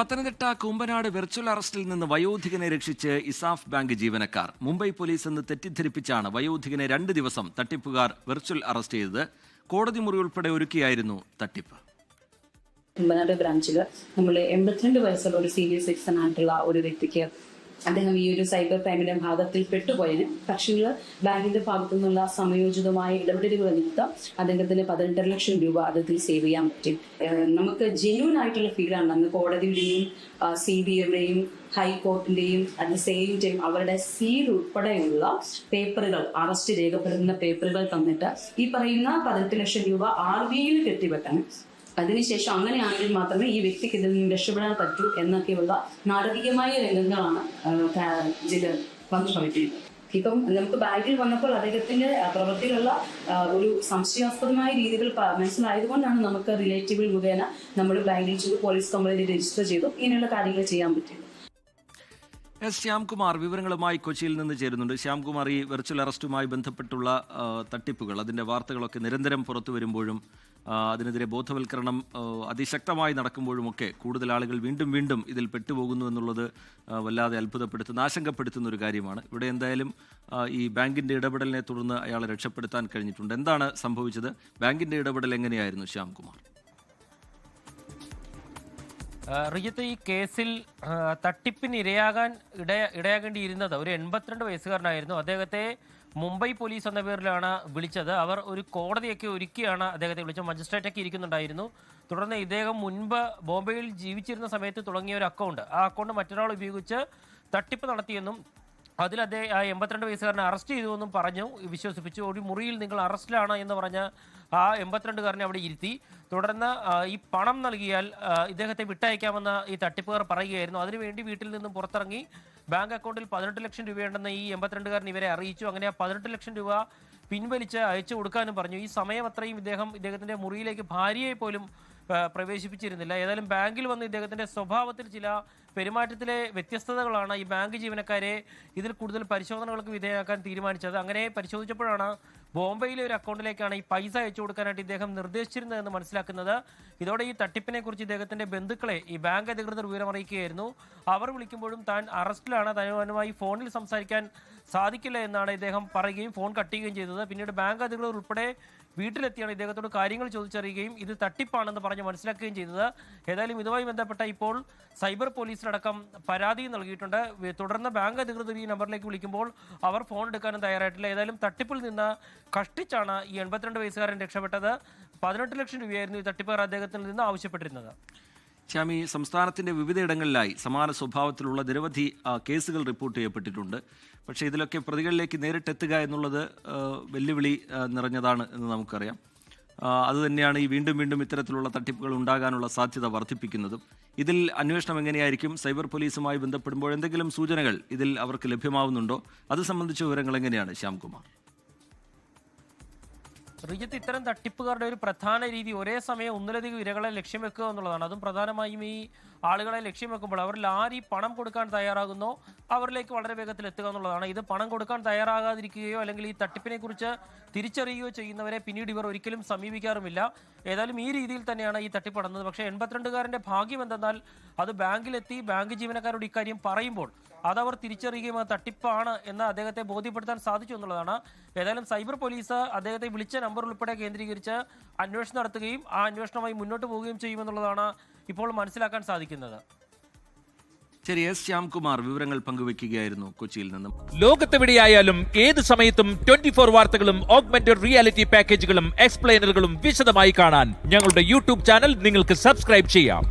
Pathanamthitta Kumbanad virtual അറസ്റ്റിൽ നിന്ന് വയോധികനെ രക്ഷിച്ച് ഇസാഫ് ബാങ്ക് ജീവനക്കാർ. മുംബൈ പോലീസ് എന്ന് തെറ്റിദ്ധരിപ്പിച്ചാണ് വയോധികനെ രണ്ട് ദിവസം തട്ടിപ്പുകാർ വെർച്വൽ അറസ്റ്റ് ചെയ്തത്. കോടതി മുറി ഉൾപ്പെടെ ഒരുക്കിയായിരുന്നു തട്ടിപ്പ്. കുമ്പനാട് ബ്രാഞ്ചിൽ നമ്മൾ എൺപത്തിരണ്ട് വയസ്സുള്ള ഒരു സീനിയർ സിറ്റിസൺ ആയിട്ടുള്ള ഒരു വ്യക്തിക്ക് അദ്ദേഹം ഈ ഒരു സൈബർ ക്രൈമിന്റെ ഭാഗത്തിൽ പെട്ടുപോയതിന് പക്ഷേ ബാങ്കിന്റെ ഭാഗത്തു നിന്നുള്ള സമയോചിതമായ ഇടപെടലുകൾ നിമിത്തം അദ്ദേഹത്തിന് പതിനെട്ടര ലക്ഷം രൂപ അതിൽ സേവ് ചെയ്യാൻ പറ്റും. നമുക്ക് ജെന്യൂൻ ആയിട്ടുള്ള ഫീലാണ് അന്ന് കോടതിയുടെയും സി ബി എമ്മിന്റെയും ഹൈക്കോർട്ടിന്റെയും അറ്റ് ദ സെയിം ടൈം അവരുടെ സീൽ ഉൾപ്പെടെയുള്ള പേപ്പറുകൾ അറസ്റ്റ് രേഖപ്പെടുത്തുന്ന പേപ്പറുകൾ തന്നിട്ട് ഈ പറയുന്ന പതിനെട്ട് ലക്ഷം രൂപ ആർ ബി ഐയിൽ കെട്ടിവെക്കാൻ അതിനുശേഷം അങ്ങനെയാണെങ്കിൽ മാത്രമേ ഈ വ്യക്തിക്ക് ഇതിൽ നിന്ന് രക്ഷപ്പെടാൻ പറ്റൂ എന്നൊക്കെയുള്ള നാടകീയമായ രംഗങ്ങളാണ് ജില്ല വന്നു ശ്രമിക്കുന്നത് ഇപ്പം നമുക്ക് ബാഗിൽ വന്നപ്പോൾ അദ്ദേഹത്തിന്റെ പ്രവൃത്തിയിലുള്ള ഒരു സംശയാസ്പദമായ രീതികൾ മനസ്സിലായതുകൊണ്ടാണ് നമുക്ക് റിലേറ്റീവിൽ മുഖേന നമ്മൾ ബാങ്കിൽ ചെയ്ത് പോലീസ് കംപ്ലൈന്റ് രജിസ്റ്റർ ചെയ്തു. ഇങ്ങനെയുള്ള കാര്യങ്ങൾ ചെയ്യാൻ പറ്റും. എസ് ശ്യാംകുമാർ വിവരങ്ങളുമായി കൊച്ചിയിൽ നിന്ന് ചേരുന്നുണ്ട്. ശ്യാംകുമാർ ഈ വെർച്വൽ അറസ്റ്റുമായി ബന്ധപ്പെട്ടുള്ള തട്ടിപ്പുകൾ അതിന്റെ വാർത്തകളൊക്കെ നിരന്തരം പുറത്തു വരുമ്പോഴും അതിനെതിരെ ബോധവൽക്കരണം അതിശക്തമായി നടക്കുമ്പോഴുമൊക്കെ കൂടുതൽ ആളുകൾ വീണ്ടും വീണ്ടും ഇതിൽ പെട്ടുപോകുന്നു എന്നുള്ളത് വല്ലാതെ അത്ഭുതപ്പെടുത്തുന്ന ആശങ്കപ്പെടുത്തുന്ന ഒരു കാര്യമാണ്. ഇവിടെ എന്തായാലും ഈ ബാങ്കിന്റെ ഇടപെടലിനെ തുടർന്ന് അയാളെ രക്ഷപ്പെടുത്താൻ കഴിഞ്ഞിട്ടുണ്ട്. എന്താണ് സംഭവിച്ചത്? ബാങ്കിന്റെ ഇടപെടൽ എങ്ങനെയായിരുന്നു ശ്യാംകുമാർ? റിജിത്ത് ഈ കേസിൽ തട്ടിപ്പിന് ഇരയാകാൻ ഇട ഇടയാകേണ്ടിയിരുന്നത് ഒരു എൺപത്തിരണ്ട് വയസ്സുകാരനായിരുന്നു. അദ്ദേഹത്തെ മുംബൈ പോലീസ് എന്ന പേരിലാണ് വിളിച്ചത്. അവർ ഒരു കോടതിയൊക്കെ ഒരുക്കിയാണ് അദ്ദേഹത്തെ വിളിച്ചത്. മജിസ്ട്രേറ്റൊക്കെ ഇരിക്കുന്നുണ്ടായിരുന്നു. തുടർന്ന് ഇദ്ദേഹം മുൻപ് ബോംബെയിൽ ജീവിച്ചിരുന്ന സമയത്ത് തുടങ്ങിയ ഒരു അക്കൗണ്ട് ആ അക്കൗണ്ട് മറ്റൊരാൾ ഉപയോഗിച്ച് തട്ടിപ്പ് നടത്തിയെന്നും അതിൽ അദ്ദേഹം ആ എൺപത്തിരണ്ട് വയസ്സുകാരനെ അറസ്റ്റ് ചെയ്തു എന്നും പറഞ്ഞു. വിശ്വസിപ്പിച്ചു. ഒരു മുറിയിൽ നിങ്ങൾ അറസ്റ്റിലാണ് എന്ന് പറഞ്ഞ ആ എൺപത്തിരണ്ടുകാരനെ അവിടെ ഇരുത്തി. തുടർന്ന് ഈ പണം നൽകിയാൽ ഇദ്ദേഹത്തെ വിട്ടയക്കാമെന്ന് ഈ തട്ടിപ്പുകാർ പറയുകയായിരുന്നു. അതിനുവേണ്ടി വീട്ടിൽ നിന്നും പുറത്തിറങ്ങി ബാങ്ക് അക്കൗണ്ടിൽ പതിനെട്ട് ലക്ഷം രൂപയുണ്ടെന്ന് ഈ എൺപത്തിരണ്ടുകാരൻ ഇവരെ അറിയിച്ചു. അങ്ങനെ ആ പതിനെട്ട് ലക്ഷം രൂപ പിൻവലിച്ച് അയച്ചു കൊടുക്കാനും പറഞ്ഞു. ഈ സമയം അത്രയും ഇദ്ദേഹം ഇദ്ദേഹത്തിന്റെ മുറിയിലേക്ക് ഭാര്യയെ പോലും പ്രവേശിപ്പിച്ചിരുന്നില്ല. ഏതായാലും ബാങ്കിൽ വന്ന് ഇദ്ദേഹത്തിന്റെ സ്വഭാവത്തിൽ ചില പെരുമാറ്റത്തിലെ വ്യത്യസ്തതകളാണ് ഈ ബാങ്ക് ജീവനക്കാരെ ഇതിൽ കൂടുതൽ പരിശോധനകൾക്ക് വിധേയമാക്കാൻ തീരുമാനിച്ചത്. അങ്ങനെ പരിശോധിച്ചപ്പോഴാണ് ബോംബെയിലെ ഒരു അക്കൗണ്ടിലേക്കാണ് ഈ പൈസ അയച്ചു കൊടുക്കാനായിട്ട് ഇദ്ദേഹം നിർദ്ദേശിച്ചിരുന്നതെന്ന് മനസ്സിലാക്കുന്നത്. ഇതോടെ ഈ തട്ടിപ്പിനെ കുറിച്ച് ഇദ്ദേഹത്തിന്റെ ബന്ധുക്കളെ ഈ ബാങ്ക് അധികൃതർ വിവരമറിയിക്കുകയായിരുന്നു. അവർ വിളിക്കുമ്പോഴും താൻ അറസ്റ്റിലാണ്. തനുമായി ഫോണിൽ സംസാരിക്കാൻ സാധിക്കില്ല എന്നാണ് ഇദ്ദേഹം പറയുകയും ഫോൺ കട്ട് ചെയ്യുകയും ചെയ്തത്. പിന്നീട് ബാങ്ക് അധികൃതർ ഉൾപ്പെടെ വീട്ടിലെത്തിയാണ് ഇദ്ദേഹത്തോട് കാര്യങ്ങൾ ചോദിച്ചറിയുകയും ഇത് തട്ടിപ്പാണെന്ന് പറഞ്ഞ് മനസ്സിലാക്കുകയും ചെയ്തത്. ഏതായാലും ഇതുമായി ബന്ധപ്പെട്ട ഇപ്പോൾ സൈബർ പോലീസിലടക്കം പരാതി നൽകിയിട്ടുണ്ട്. തുടർന്ന് ബാങ്ക് അധികൃതർ ഈ നമ്പറിലേക്ക് വിളിക്കുമ്പോൾ അവർ ഫോൺ എടുക്കാനും തയ്യാറായിട്ടില്ല. ഏതായാലും തട്ടിപ്പിൽ നിന്ന് കഷ്ടിച്ചാണ് ഈ എൺപത്തിരണ്ട് വയസ്സുകാരൻ രക്ഷപ്പെട്ടത്. പതിനെട്ട് ലക്ഷം രൂപയായിരുന്നു ഈ തട്ടിപ്പുകാർ അദ്ദേഹത്തിൽ നിന്ന് ആവശ്യപ്പെട്ടിരുന്നത്. ശ്യാമി സംസ്ഥാനത്തിന്റെ വിവിധയിടങ്ങളിലായി സമാന സ്വഭാവത്തിലുള്ള നിരവധി കേസുകൾ റിപ്പോർട്ട് ചെയ്യപ്പെട്ടിട്ടുണ്ട്. പക്ഷേ ഇതിലൊക്കെ പ്രതികളിലേക്ക് നേരിട്ടെത്തുക എന്നുള്ളത് വെല്ലുവിളി നിറഞ്ഞതാണ് എന്ന് നമുക്കറിയാം. അതുതന്നെയാണ് ഈ വീണ്ടും വീണ്ടും ഇത്തരത്തിലുള്ള തട്ടിപ്പുകൾ ഉണ്ടാകാനുള്ള സാധ്യത വർദ്ധിപ്പിക്കുന്നതും. ഇതിൽ അന്വേഷണം എങ്ങനെയായിരിക്കും? സൈബർ പോലീസുമായി ബന്ധപ്പെടുമ്പോൾ എന്തെങ്കിലും സൂചനകൾ ഇതിൽ അവർക്ക് ലഭ്യമാവുന്നുണ്ടോ? അത് സംബന്ധിച്ച വിവരങ്ങൾ എങ്ങനെയാണ്? ശ്യാംകുമാർ. റിജിത്ത് ഇത്തരം തട്ടിപ്പുകാരുടെ ഒരു പ്രധാന രീതി ഒരേ സമയം ഒന്നിലധികം ഇരകളെ ലക്ഷ്യം വെക്കുക എന്നുള്ളതാണ്. അതും പ്രധാനമായും ഈ ആളുകളെ ലക്ഷ്യം വെക്കുമ്പോൾ അവരിൽ ആര് ഈ പണം കൊടുക്കാൻ തയ്യാറാകുന്നോ. അവരിലേക്ക് വളരെ വേഗത്തിൽ എത്തുക എന്നുള്ളതാണ്. ഇത് പണം കൊടുക്കാൻ തയ്യാറാകാതിരിക്കുകയോ അല്ലെങ്കിൽ ഈ തട്ടിപ്പിനെ കുറിച്ച് തിരിച്ചറിയുകയോ ചെയ്യുന്നവരെ പിന്നീട് ഇവർ ഒരിക്കലും സമീപിക്കാറുമില്ല. ഏതായാലും ഈ രീതിയിൽ തന്നെയാണ് ഈ തട്ടിപ്പ് നടന്നത്. പക്ഷേ എൺപത്തിരണ്ടുകാരന്റെ ഭാഗ്യം എന്തെന്നാൽ അത് ബാങ്കിലെത്തി ബാങ്ക് ജീവനക്കാരോട് ഇക്കാര്യം പറയുമ്പോൾ അതവർ തിരിച്ചറിയുകയും അത് തട്ടിപ്പാണ് എന്ന് അദ്ദേഹത്തെ ബോധ്യപ്പെടുത്താൻ സാധിച്ചു എന്നുള്ളതാണ്. ഏതായാലും സൈബർ പോലീസ് അദ്ദേഹത്തെ വിളിച്ച നമ്പർ ഉൾപ്പെടെ കേന്ദ്രീകരിച്ച് അന്വേഷണം നടത്തുകയും ആ അന്വേഷണവുമായി മുന്നോട്ട് പോവുകയും ചെയ്യുമെന്നുള്ളതാണ് ഇപ്പോൾ മനസ്സിലാക്കാൻ സാധിക്കുന്നത്. ശരി എസ് ശ്യാംകുമാർ വിവരങ്ങൾ പങ്കുവയ്ക്കുകയായിരുന്നു കൊച്ചിയിൽ നിന്നും. ലോകത്തെവിടെയായാലും ഏത് സമയത്തും ട്വന്റി ഫോർ വാർത്തകളും ഓഗ്മെന്റഡ് റിയാലിറ്റി പാക്കേജുകളും എക്സ്പ്ലെയിനറുകളും വിശദമായി കാണാൻ ഞങ്ങളുടെ യൂട്യൂബ് ചാനൽ നിങ്ങൾക്ക് സബ്സ്ക്രൈബ് ചെയ്യാം.